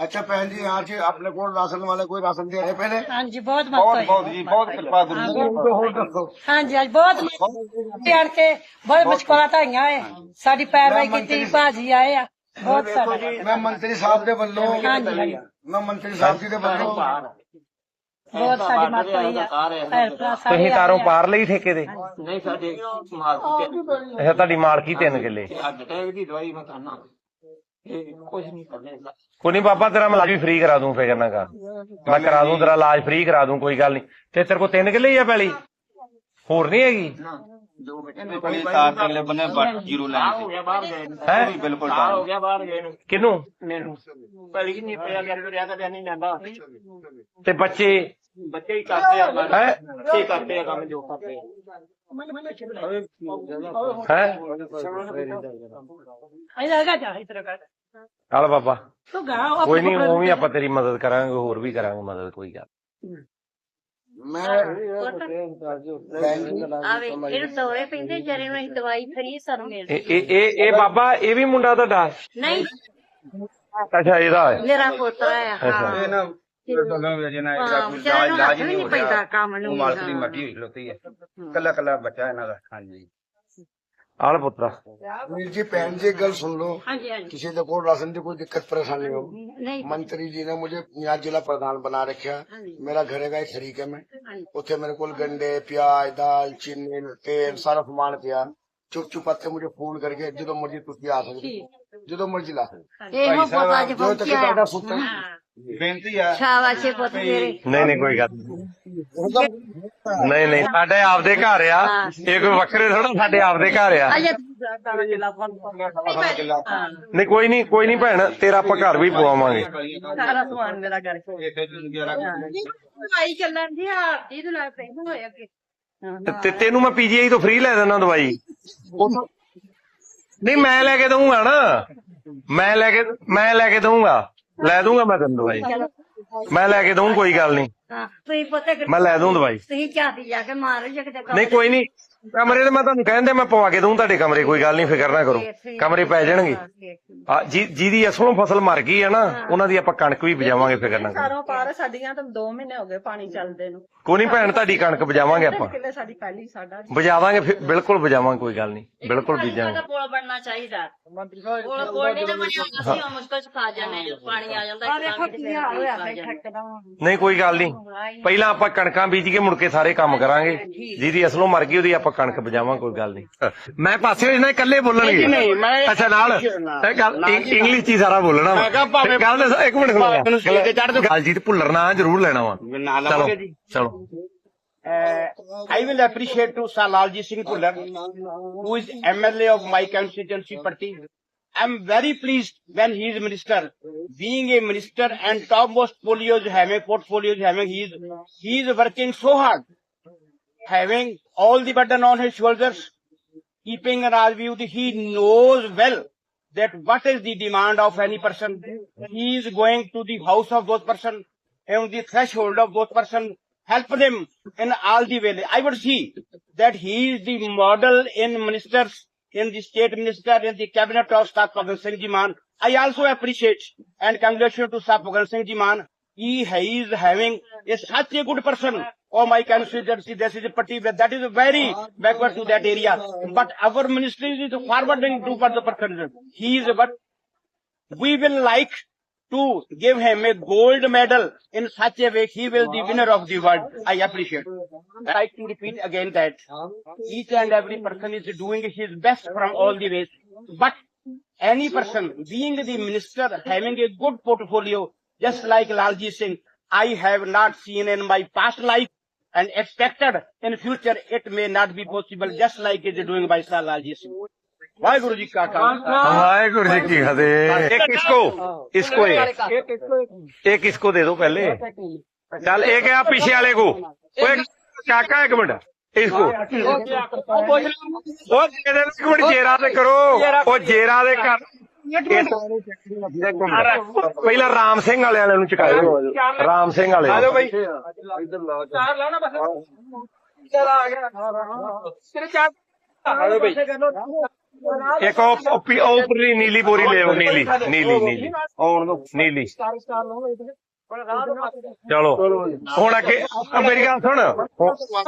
अच्छा बहन जी यहाँ से अपने को राशन वाले कोई राशन दे रहे पहले ਹਾਂਜੀ ਬਹੁਤ ਬਹੁਤ ਮਸਤ ਬਹੁਤ ਜੀ ਬਹੁਤ ਕਿਰਪਾ ਗੁਰੂ ਜੀ ਹਾਂਜੀ ਅੱਜ ਬਹੁਤ ਮਸਤ ਆਣ ਕੇ ਬਹੁਤ ਮੁਸ਼ਕਲਾਂ ਤਾਈਆਂ ਏ ਸਾਡੀ ਪੈਰਵਾਈ ਕੀਤੀ ਭਾਜੀ ਆਏ ਆ ਬਹੁਤ ਸਾਡਾ मैं मंत्री साहब के बल्लों ਹਾਂਜੀ ਹਾਂਜੀ मैं मंत्री साहब जी के बल्लों ਬਹੁਤ ਸਾਡੀ ਮਦਦ ਹੋਈ ਆ। ਭੈਣ ਭਰਾ ਸਾਰੇ ਤੁਸੀਂ ਤਾਰੋਂ। ਪਾਰ ਲਈ ਠੇਕੇ ਦੇ ਨਹੀਂ ਸਾਡੇ ਮਾਲਕੀ ਅੱਛਾ ਤੁਹਾਡੀ ਮਾਲਕੀ ਤਿੰਨ ਕਿੱਲੇ? ਅੱਜ ਟੈਗ ਦੀ ਦਵਾਈ ਮੈਂ ਖਾਣਾ ਇਹ ਕੁਝ ਨਹੀਂ ਕਰਨੇ ਕੋਈ ਨਹੀਂ ਬਾਬਾ ਤੇਰਾ ਮੈਂ ਇਲਾਜ ਵੀ ਫ੍ਰੀ ਕਰਾ ਦੂੰ ਫਿਕਰ ਨਾ ਕਰ। ਮੈਂ ਕਰਾ ਦੂੰ ਤੇਰਾ ਇਲਾਜ ਫ੍ਰੀ ਕਰਾ ਦੂੰ ਕੋਈ ਗੱਲ ਨਹੀਂ। ਤੇ ਤੇਰੇ ਕੋਲ ਤਿੰਨ ਕਿੱਲੇ ਹੀ ਆ ਪੈਲੀ? ਹੋਰ ਨਹੀਂ ਹੈਗੀ? ਦੋ ਬੇਟੇ ਕੋਈ ਤਾਰ ਤੇ ਬੰਨੇ ਬੱਟ ਜ਼ੀਰੋ ਬਾਹਰ ਹੋ ਗਿਆ ਬਾਹਰ ਗਏ ਨੂੰ। ਹੈ? ਬਿਲਕੁਲ ਬਾਹਰ ਹੋ ਗਿਆ ਬਾਹਰ ਗਏ ਨੂੰ। ਕਿਨੂੰ ਮੈਨੂੰ ਪਹਿਲੀ ਨਹੀਂ ਪਿਆ ਗੱਲ ਰਿਆ ਕਦੇ ਨਹੀਂ ਲੈਂਦਾ ਤੇ ਬੱਚੇ ਬੱਚੇ ਹੀ ਕਰਦੇ ਆ ਕੰਮ ਹੈ? ਬੱਚੇ ਹੀ ਕਰਦੇ ਆ ਕੰਮ ਜੋ ਕਰਦੇ ਆ। ਹੈ ਅਸੀਂ ਲਗਾ ਜਾ ਇਸ ਤਰ੍ਹਾਂ ਕਰ ਹਲ ਬਾਬਾ। ਤੂੰ ਗਾ ਉਹ ਕੋਈ ਨਹੀਂ ਉਹ ਵੀ ਆਪਾਂ ਤੇਰੀ ਮਦਦ ਕਰਾਂਗੇ ਹੋਰ ਵੀ ਕਰਾਂਗੇ ਮਦਦ ਕੋਈ ਗੱਲ मैं ਆਵੇ ਇਹਨੂੰ ਦੌਰੇ ਪੈਂਦੇ ਜਰੇ ਨੂੰ ਅਸੀਂ ਦਵਾਈ ਫਰੀ ਸਾਨੂੰ ਮਿਲ ਇਹ ਇਹ ਇਹ ਇਹ ਬਾਬਾ ਇਹ ਵੀ ਮੁੰਡਾ ਤੁਹਾਡਾ? ਨਹੀਂ। ਅੱਛਾ ਇਹਦਾ ਹੈ। ਮੇਰਾ ਪੋਤਰਾ ਆ ਅੱਛਾ। ਇਹ ਨਾ ਹਾਂ ਵਿਚਾਰੇ ਨੂੰ ਹੱਥ ਵੀ ਨਹੀਂ ਪੈਂਦਾ ਕੰਮ ਨੂੰ ਮਾਲਕ ਦੀ ਮਰਜ਼ੀ ਹੋਈ ਖਲੋਤੀ ਹੈ ਕੱਲਾ ਕੱਲਾ ਬੱਚਾ ਇਹਨਾਂ ਦਾ ਹਾਂਜੀ ਆਲ ਪੁੱਤਰਾ वीर जी बहन जी एक गल सुन लो ਹਾਂਜੀ ਹਾਂਜੀ किसी को कोई राशन की कोई दिक्कत परेशानी हो ਨਹੀਂ मंत्री जी ने मुझे यहाँ जिला प्रधान बना रखा ਹਾਂਜੀ मेरा घर है एक तरीके में ਹਾਂਜੀ ਉੱਥੇ ਮੇਰੇ ਕੋਲ ਗੰਡੇ ਪਿਆਜ਼ ਦਾਲ ਚੀਨੀ ਤੇਲ ਸਾਰਾ ਸਮਾਨ ਪਿਆ ਚੁੱਪ ਚੁੱਪ ਤੇ ਮੁਝੇ ਫੋਨ ਕਰਕੇ ਜਦੋਂ ਮਰਜ਼ੀ ਤੁਸੀਂ ਆ ਸਕਦੇ ਹੋ। ਜਦੋਂ ਮਰਜ਼ੀ ਲਾ ਸਕਦੇ। ਇਹੋ ਪੋਤਾ ਅੱਜ ਜੋ ਤੱਕ ਬੇਨਤੀ ਆ। ਸ਼ਾਬਾਸ਼ੇ ਪੁੱਤ ਤੇਰੇ। ਨਹੀਂ ਨਹੀਂ ਕੋਈ ਗੱਲ ਨਹੀਂ। ਨਹੀਂ ਨਹੀਂ ਸਾਡੇ ਆਪਦੇ ਘਰ ਆ। ਇਹ ਕੋਈ ਵੱਖਰੇ ਥੋੜਾ ਸਾਡੇ ਆਪਦੇ ਘਰ ਆ। ਅਜੇ ਨਹੀਂ ਕੋਈ ਨਹੀਂ ਕੋਈ ਨਹੀਂ ਭੈਣ ਤੇਰਾ ਆਪਾਂ ਘਰ ਵੀ ਪਵਾਵਾਂਗੇ। ਸਾਰਾ ਸਮਾਨ ਮੇਰਾ ਕਰਕੇ ਦਵਾਈ ਚੱਲਣ ਦੀ ਆ ਦੀ ਤੋਂ ਲੱਗ ਪਈ ਹੋਇਆ ਕਿ ਤੇ- ਤੇ ਤੈਨੂੰ ਮੈਂ ਪੀਜੀਆਈ ਤੋਂ ਫ੍ਰੀ ਲੈ ਦਿੰਦਾ ਦਵਾਈ। ਨਹੀਂ ਮੈਂ ਲੈ ਕੇ ਦਊਂਗਾ ਨਾ। ਮੈਂ ਲੈ ਕੇ ਮੈਂ ਲੈ ਕੇ ਦਊਂਗਾ। ਲੈ ਦੂੰਗਾ ਮੈਂ ਤੈਨੂੰ ਦਵਾਈ। ਮੈਂ ਲੈ ਕੇ ਦਊਂ ਕੋਈ ਗੱਲ ਨਹੀਂ। ਹਾਂ। ਤੁਸੀਂ ਪੁੱਤ ਮੈਂ ਲੈ ਦੂੰ ਦਵਾਈ। ਤੁਸੀਂ ਝਾਤੀ ਜਾ ਕੇ ਮਾਰੋ ਜੇ ਕਿਤੇ ਨਹੀਂ ਕੋਈ ਨਹੀਂ। ਕਮਰੇ ਤੇ ਮੈਂ ਤੁਹਾਨੂੰ ਕਹਿੰਦੇ ਮੈਂ ਪਵਾ ਕੇ ਦਊਂ ਤੁਹਾਡੇ ਕਮਰੇ ਕੋਈ ਗੱਲ ਨਹੀਂ ਫਿਕਰ ਨਾ ਕਰੋ। ਕਮਰੇ ਪੈ ਜਾਣਗੇ। ਆ ਜੀ ਜਿਹਦੀ ਅਸਲੋਂ ਫਸਲ ਮਰ ਗਈ ਹੈ ਨਾ ਉਹਨਾਂ ਦੀ ਆਪਾਂ ਕਣਕ ਵੀ ਬਜਾਵਾਂਗੇ ਫਿਕਰ ਨਾ ਕਰੋ। ਸਾਰੋਂ ਪਾਰ ਸਾਡੀਆਂ ਤਾਂ 2 ਮਹੀਨੇ ਹੋ ਗਏ ਪਾਣੀ ਚੱਲਦੇ ਨੂੰ। ਕੋਈ ਨਹੀਂ ਭੈਣ ਤੁਹਾਡੀ ਕਣਕ ਬਜਾਵਾਂਗੇ ਆਪਾਂ। ਕਿੱਲੇ ਸਾਡੀ ਪਹਿਲੀ ਸਾਡਾ ਬਜਾਵਾਂਗੇ ਫਿਰ ਬਿਲਕੁਲ ਬਜਾਵਾਂਗੇ ਕੋਈ ਗੱਲ ਨਹੀਂ ਬਿਲਕੁਲ ਬੀਜਾਂਗੇ। ਪੁਲ ਬਣਨਾ ਚਾਹੀਦਾ। ਪੁਲ ਪੁਲ ਨਹੀਂ ਨਾ ਬਣਿਆ ਹੁੰਦਾ ਸੀ ਮੁਸ਼ਕਲ ਚ ਫਾ ਜਾਂਦੇ ਹਾਂ, ਪਾਣੀ ਆ ਜਾਂਦਾ ਆ ਦੇਖੋ ਕੀ ਹਾਲ ਹੋਇਆ ਬੈਠਾ ਨਹੀਂ ਕੋਈ ਗੱਲ ਨਹੀਂ। ਪਹਿਲਾਂ ਆਪਾਂ ਕਣਕਾਂ ਬੀਜ ਕੇ ਮੁੜ ਕੇ ਸਾਰੇ ਕੰਮ ਕਰਾਂਗੇ। ਜਿਹਦੀ ਅਸਲੋਂ ਮਰ ਗਈ ਉਹਦੀ ਆਪਾਂ ਕਣਕ ਬਜਾਵਾਂ ਕੋਈ ਗੱਲ ਨਹੀਂ ਮੈਂ ਪਾਸੇ ਹੋ ਜਾਣਾ ਇਕੱਲੇ ਬੋਲਣਗੇ ਨਹੀਂ, ਮੈਂ- ਅੱਛਾ ਨਾਲ ਇਹ ਗੱਲ ਇੰਗਲਿਸ਼ ਚ ਹੀ ਸਾਰਾ ਬੋਲਣਾ। ਮੈਂ ਕਿਹਾ ਭਾਵੇਂ- ਗੱਲ ਦੱਸੋ, ਇੱਕ ਮਿੰਟ ਖਲੋ ਮੈਨੂੰ ਸੀਟ ਤੇ। ਗਲਜੀਤ ਭੁੱਲਰ ਨਾਂ ਜ਼ਰੂਰ ਲੈਣਾ ਵਾ ਨਾ ਚਲੋ ਜੀ ਚਲੋ Uh, I will appreciate to Salalji Singh Pullar, who is MLA of my constituency party. I'm very pleased when he is minister. Being a minister and topmost folios having portfolios having, he is, he is working so hard, having all the burden on his shoulders. keeping Rajview, he knows well that what is the demand of any person. He is going to the house of those person, on the threshold of those person, help them in all the way. I would see that he is the model in ministers, in the state minister, in the cabinet of Sir Bhagat Singh Ji Man. I also appreciate and congratulate to Sir Bhagat Singh Ji Man. He, he is having a, such a good person. Oh, my constituency, this is a party that is very ah, backward to that area. But our ministry is forwarding to for the person. He is what we will like to give him a gold medal in such a way he will be winner of the world. I appreciate. I like to repeat again that each and every person is doing his best from all the ways. But any person being the minister having a good portfolio, just like Lalji Singh, I have not seen in my past life and expected in future it may not be possible just like it is doing by Sir Lalji Singh. Waheguru ji ਕਾ ਖਾਲਸਾ ਵਾਹਿਗੁਰੂ ਜੀ ਕੀ ਫਤਿਹ ਇਹ ਕਿਸਕੋ इसको ये ये किसको दे दो पहले चल एक है आप पीछे वाले को वो एक काका एक मिनट इसको ਉਹ ਦੇ ਦੇ ਇੱਕ ਮਿੰਟ ਜੇਰਾ ਤੇ ਕਰੋ ਉਹ ਜੇਰਾ ਦੇ ਕਰ ਪਹਿਲਾਂ ਰਾਮ ਸਿੰਘ ਵਾਲਿਆਂ ਨੂੰ ਚੁਕਾਇਓ। ਰਾਮ ਸਿੰਘ ਵਾਲੇ। ਆ। ਜਾਓ ਬਈ ਚਾਰ ਲਾਣਾ ਬਸ। ਚਲ ਆ ਗਿਆ। ਤੇਰੇ ਚਾਰ ਆ ਜਾਓ ਬਈ। ਇੱਕ ਉਹ ਉਹ ਪੀ- ਉਹ ਉੱਪਰਲੀ ਨੀਲੀ ਬੋਰੀ ਲਿਓ ਨੀਲੀ। ਨੀਲੀ ਨੀਲੀ। ਆਉਣ ਦੋ। ਨੀਲੀ। ਸਟਾਰ ਸਟਾਰ ਲਾਉਂਗੇ ਚਲੋ। ਹੁਣ ਅੱਗੇ ਆ ਮੇਰੀ ਗੱਲ ਸੁਣ।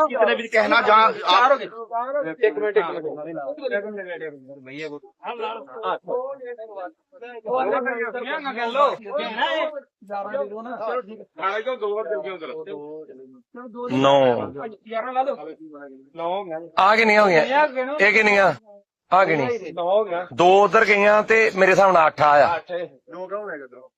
ਕਿਤੇ ਵੀ ਕਹਿਣਾ ਜਾਂ ਆ ਇੱਕ ਮਿੰਟ ਇੱਕ ਮਿੰਟ। ਭਈਆ ਕੋ ਨਾ ਗੱਲ ਲੋ ਜਾਰਾ ਨਾ ਆ ਕੇ ਹੋ ਗਿਆ ਇਹ ਕਿ ਆ ਆ ਦੋ ਉਧਰ ਗਈਆਂ ਤੇ ਮੇਰੇ ਹਿਸਾਬ ਨਾਲ 8 ਆਇਆ। ਨੋ ਕੌਣ ਹੈ ਕਿਧਰੋਂ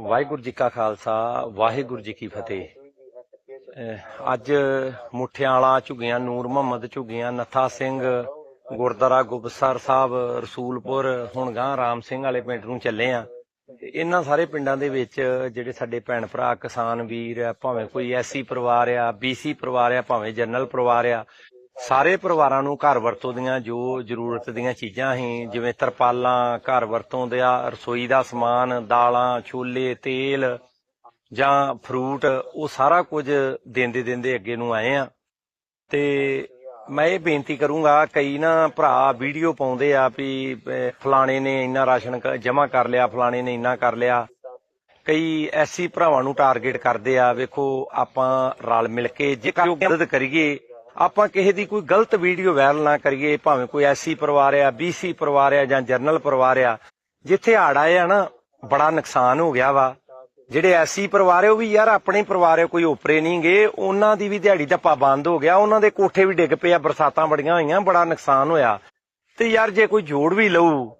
ਵਾਹਿਗੁਰੂ ਜੀ ਕਾ ਖਾਲਸਾ ਵਾਹਿਗੁਰੂ ਜੀ ਕੀ ਫਤਿਹ। ਅੱਜ ਮੁੱਠਿਆਂ ਵਾਲਾ ਝੁਗਿਆਂ ਨੂਰ ਮੁਹੰਮਦ ਝੁਗਿਆਂ ਨਥਾ ਸਿੰਘ ਗੁਰਦੁਆਰਾ ਗੁਬਸਰ ਸਾਹਿਬ ਰਸੂਲਪੁਰ ਹੁਣ ਗਾਂ ਰਾਮ ਸਿੰਘ ਵਾਲੇ ਪਿੰਡ ਨੂੰ ਚੱਲੇ ਆ। ਇਹਨਾਂ ਸਾਰੇ ਪਿੰਡਾਂ ਦੇ ਵਿੱਚ ਜਿਹੜੇ ਸਾਡੇ ਭੈਣ ਭਰਾ ਕਿਸਾਨ ਵੀਰ ਆ ਭਾਵੇਂ ਕੋਈ ਐਸੀ ਪਰਿਵਾਰ ਆ ਬੀਸੀ ਪਰਿਵਾਰ ਆ ਭਾਵੇਂ ਜਨਰਲ ਪਰਿਵਾਰ ਆ ਸਾਰੇ ਪਰਿਵਾਰਾਂ ਨੂੰ ਘਰ ਵਰਤੋਂ ਦੀਆਂ ਜੋ ਜ਼ਰੂਰਤ ਦੀਆਂ ਚੀਜ਼ਾਂ ਹੀ ਜਿਵੇਂ ਤਰਪਾਲਾਂ, ਘਰ ਵਰਤੋਂ ਦਾ ਰਸੋਈ ਦਾ ਸਮਾਨ, ਦਾਲਾਂ, ਛੋਲੇ, ਤੇਲ ਜਾਂ ਫਰੂਟ ਉਹ ਸਾਰਾ ਕੁਝ ਦਿੰਦੇ ਦਿੰਦੇ ਅੱਗੇ ਨੂੰ ਆਏ ਆ। ਤੇ ਮੈਂ ਇਹ ਬੇਨਤੀ ਕਰੂੰਗਾ, ਕਈ ਨਾ ਭਰਾ ਵੀਡੀਓ ਪਾਉਂਦੇ ਆ ਵੀ ਫਲਾਣੇ ਨੇ ਇੰਨਾ ਰਾਸ਼ਨ ਜਮ੍ਹਾਂ ਕਰ ਲਿਆ, ਫਲਾਣੇ ਨੇ ਇੰਨਾ ਕਰ ਲਿਆ। ਕਈ ਐਸੀ ਭਰਾਵਾਂ ਨੂੰ ਟਾਰਗੇਟ ਕਰਦੇ ਆ, ਵੇਖੋ ਆਪਾਂ ਰਲ ਮਿਲ ਕੇ ਜੇ ਮਦਦ ਕਰੀਏ ਆਪਾਂ ਕਿਸੇ ਦੀ ਕੋਈ ਗਲਤ ਵੀਡੀਓ ਵਾਇਰਲ ਨਾ ਕਰੀਏ, ਭਾਵੇਂ ਕੋਈ ਐਸੀ ਪਰਿਵਾਰ ਆ ਬੀਸੀ ਪਰਿਵਾਰ ਆ ਜਾਂ ਜਰਨਲ ਪਰਿਵਾਰ ਆ, ਜਿੱਥੇ ਹੜ ਆਏ ਨਾ, ਬੜਾ ਨੁਕਸਾਨ ਹੋ ਗਿਆ ਵਾ। ਜਿਹੜੇ ਐਸੀ ਪਰਿਵਾਰ ਆ, ਉਹ ਵੀ ਯਾਰ ਆਪਣੇ ਪਰਿਵਾਰ ਆ, ਕੋਈ ਓਪਰੇ ਨਹੀਂ ਗਏ ਉਹਨਾਂ ਦੀ ਵੀ ਦਿਹਾੜੀ ਧੱਪਾ ਬੰਦ ਹੋ ਗਿਆ, ਉਹਨਾਂ ਦੇ ਕੋਠੇ ਵੀ ਡਿੱਗ ਪਏ ਆ, ਬਰਸਾਤਾਂ ਬੜੀਆਂ ਹੋਈਆਂ, ਬੜਾ ਨੁਕਸਾਨ ਹੋਇਆ। ਤੇ ਯਾਰ ਜੇ ਕੋਈ ਜੋੜ ਵੀ ਲਊ,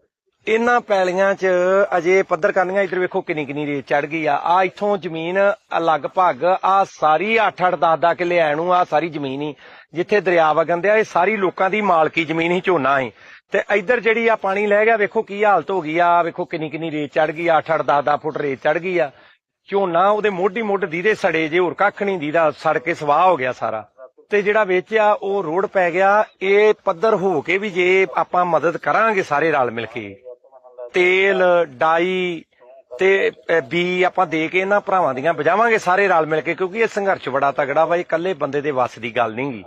ਇਹਨਾਂ ਪੈਲੀਆਂ 'ਚ ਅਜੇ ਪੱਧਰ ਕਰਨੀਆਂ, ਇੱਧਰ ਵੇਖੋ ਕਿੰਨੀ ਕਿੰਨੀ ਰੇਤ ਚੜ ਗਈ ਆ। ਆ ਇੱਥੋਂ ਜ਼ਮੀਨ ਆ ਲਗਭਗ ਆ ਸਾਰੀ 8-8 10-10 ਕਿੱਲੇ ਐ ਨੂੰ ਆ ਸਾਰੀ ਜ਼ਮੀਨ ਹੀ। ਜਿੱਥੇ ਦਰਿਆ ਵਗਣ ਦਿਆ ਇਹ ਸਾਰੀ ਲੋਕਾਂ ਦੀ ਮਾਲਕੀ ਜ਼ਮੀਨ ਹੀ ਝੋਨਾ ਹੀ ਤੇ ਇੱਧਰ ਜਿਹੜੀ ਆ ਪਾਣੀ ਲੈ ਗਿਆ ਵੇਖੋ ਕੀ ਹਾਲਤ ਹੋ ਗਈ ਆ ਵੇਖੋ ਕਿੰਨੀ ਕਿੰਨੀ ਰੇਤ ਚੜ ਗਈ ਆ 8-8 10-10 ਫੁੱਟ ਰੇਤ ਚੜ ਗਈ ਆ। ਝੋਨਾ ਉਹਦੇ ਮੋਢੀ ਮੁੱਢ ਦੀਦੇ ਸੜੇ ਜੇ ਹੋਰ ਕੱਖ ਨਹੀਂ ਦੀਦਾ ਸੜ ਕੇ ਸਵਾਹ ਹੋ ਗਿਆ ਸਾਰਾ। ਤੇ ਜਿਹੜਾ ਵਿੱਚ ਆ ਉਹ ਰੋਡ ਪੈ ਗਿਆ ਇਹ ਪੱਧਰ ਹੋ ਕੇ ਵੀ ਜੇ ਆਪਾਂ ਮਦਦ ਕਰਾਂਗੇ ਸਾਰੇ ਰਲ ਮਿਲ ਕੇ। ਤੇਲ ਡਾਈ ਤੇ ਅਹ, ਬੀ ਆਪਾਂ ਦੇ ਕੇ ਇਹਨਾਂ ਭਰਾਵਾਂ ਦੀਆਂ ਬਜਾਵਾਂਗੇ ਸਾਰੇ ਰਲ ਮਿਲ ਕੇ ਕਿਉਂਕਿ ਇਹ ਸੰਘਰਸ਼ ਬੜਾ ਤਗੜਾ ਵਾ ਇਹ ਇਕੱਲੇ ਬੰਦੇ ਦੇ ਵੱਸ ਦੀ ਗੱਲ ਨਹੀਂਗੀ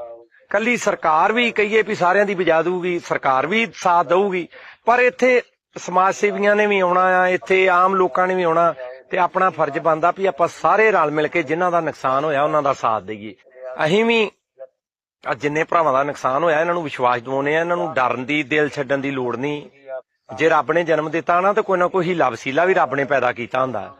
ਕੱਲੀ ਸਰਕਾਰ ਵੀ ਕਹੀਏ ਵੀ ਸਾਰਿਆਂ ਦੀ ਬਜਾ ਦਊਗੀ, ਸਰਕਾਰ ਵੀ ਸਾਥ ਦਊਗੀ, ਪਰ ਇੱਥੇ ਸਮਾਜ ਸੇਵੀਆਂ ਨੇ ਵੀ ਆਉਣਾ ਆ, ਇੱਥੇ ਆਮ ਲੋਕਾਂ ਨੇ ਵੀ ਆਉਣਾ ਤੇ ਆਪਣਾ ਫਰਜ਼ ਬਣਦਾ ਵੀ ਆਪਾਂ ਸਾਰੇ ਰਲ ਮਿਲ ਕੇ ਜਿਨ੍ਹਾਂ ਦਾ ਨੁਕਸਾਨ ਹੋਇਆ ਉਹਨਾਂ ਦਾ ਸਾਥ ਦਈਏ। ਅਸੀਂ ਵੀ ਆ ਜਿੰਨੇ ਭਰਾਵਾਂ ਦਾ ਨੁਕਸਾਨ ਹੋਇਆ, ਇਹਨਾਂ ਨੂੰ ਵਿਸ਼ਵਾਸ ਦਿਵਾਉਨੇ ਆ, ਇਹਨਾਂ ਨੂੰ ਡਰਨ ਦੀ, ਦਿਲ ਛੱਡਣ ਦੀ ਲੋੜ ਨਹੀਂ। ਜੇ ਰੱਬ ਨੇ ਜਨਮ ਦਿੱਤਾ ਨਾ, ਤਾਂ ਕੋਈ ਨਾ ਕੋਈ ਹੀਲਾ ਵਸੀਲਾ ਵੀ ਰੱਬ ਨੇ ਪੈਦਾ ਕੀਤਾ ਹੁੰਦਾ।